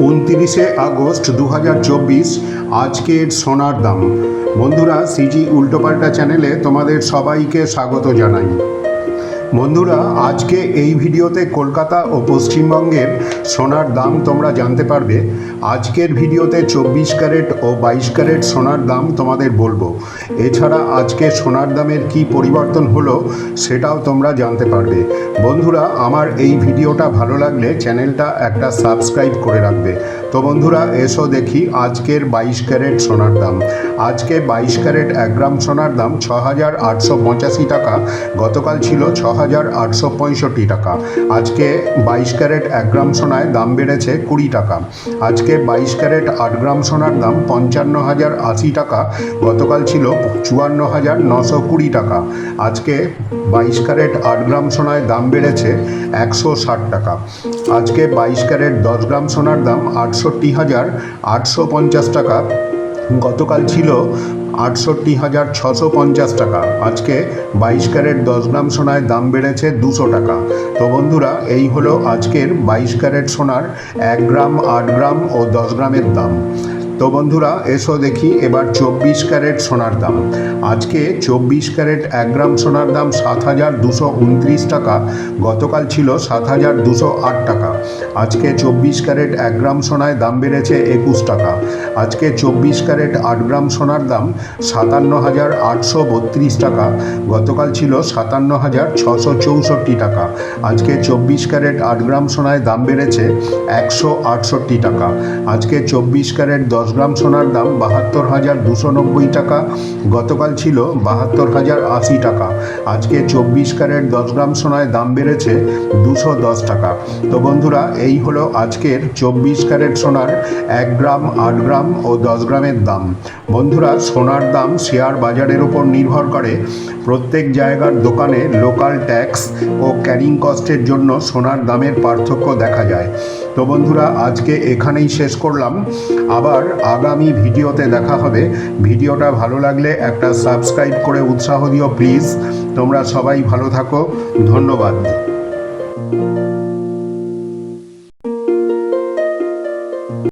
উনতিরিশে August দু হাজার চব্বিশ, আজকের সোনার দাম। বন্ধুরা, সিজি উল্টোপাল্টা চ্যানেলে তোমাদের সবাইকে স্বাগত জানাই। বন্ধুরা, আজকে এই ভিডিওতে কলকাতা ও পশ্চিমবঙ্গের সোনার দাম তোমরা জানতে পারবে। আজকের ভিডিওতে চব্বিশ ক্যারেট ও বাইশ ক্যারেট সোনার দাম তোমাদের বলব। এছাড়া আজকে সোনার দামের কি পরিবর্তন হলো সেটাও তোমরা জানতে পারবে। বন্ধুরা, আমার এই ভিডিওটা ভালো লাগলে চ্যানেলটা একটা সাবস্ক্রাইব করে রাখবে। তো বন্ধুরা, এসো দেখি আজকের বাইশ ক্যারেট সোনার দাম। আজকে বাইশ ক্যারেট এক গ্রাম সোনার দাম ছ হাজার আটশো পঁচাশি টাকা, গতকাল ছিল ছ হাজার আটশো পঁয়ষট্টি টাকা। আজকে বাইশ ক্যারেট এক গ্রাম সোনায় দাম বেড়েছে কুড়ি টাকা। আজকে বাইশ ক্যারেট আট গ্রাম সোনার দাম পঞ্চান্ন হাজার আশি টাকা। গতকাল ছিল চুয়ান্ন হাজার নশো কুড়ি টাকা। আজকে বাইশ ক্যারেট আট গ্রাম সোনায় দাম বেড়েছে একশো ষাট টাকা। আজকে বাইশ ক্যারেট দশ গ্রাম সোনার দাম আটষট্টি হাজার আটশো পঞ্চাশ টাকা। গতকাল ছিল আটষট্টি হাজার ছশো পঞ্চাশ টাকা। আজকে বাইশ ক্যারেট দশ গ্রাম সোনায় দাম বেড়েছে দুশো টাকা। তো বন্ধুরা, এই হলো আজকের বাইশ ক্যারেট সোনার এক গ্রাম, আট গ্রাম ও দশ গ্রামের দাম। তো বন্ধুরা, এসো দেখি এবার চব্বিশ ক্যারেট সোনার দাম। আজকে চব্বিশ ক্যারেট এক গ্রাম সোনার দাম সাত হাজার দুশো উনত্রিশ টাকা, গতকাল ছিল সাত হাজার দুশো আট টাকা। আজকে চব্বিশ ক্যারেট এক গ্রাম সোনায় দাম বেড়েছে একুশ টাকা। আজকে চব্বিশ ক্যারেট আট গ্রাম সোনার দাম সাতান্ন হাজার আটশো বত্রিশ টাকা, গতকাল ছিল সাতান্ন হাজার ছশো চৌষট্টি টাকা। আজকে চব্বিশ ক্যারেট আট গ্রাম সোনায় দাম বেড়েছে একশো আটষট্টি টাকা। আজকে চব্বিশ ক্যারেট দশ গ্রাম সোনার দাম বাহাত্তর হাজার দুশো নব্বই টাকা। গতকাল ছিল বাহাত্তর হাজার আশি টাকা। আজকে চব্বিশ ক্যারেট দশ গ্রাম সোনায় দাম বেড়েছে দুশো দশ টাকা। তো বন্ধুরা, এই হলো আজকের চব্বিশ ক্যারেট সোনার এক গ্রাম, আট গ্রাম ও দশ গ্রামের দাম। বন্ধুরা, সোনার দাম শেয়ার বাজারের উপর নির্ভর করে। প্রত্যেক জায়গার দোকানে লোকাল ট্যাক্স ও ক্যারিং কস্টের জন্য সোনার দামের পার্থক্য দেখা যায়। তো বন্ধুরা, আজকে এখানেই শেষ করলাম। আবার আগামী ভিডিওতে দেখা হবে। ভিডিওটা ভালো লাগলে একটা সাবস্ক্রাইব করে উৎসাহ দিও প্লিজ। তোমরা সবাই ভালো থাকো। ধন্যবাদ।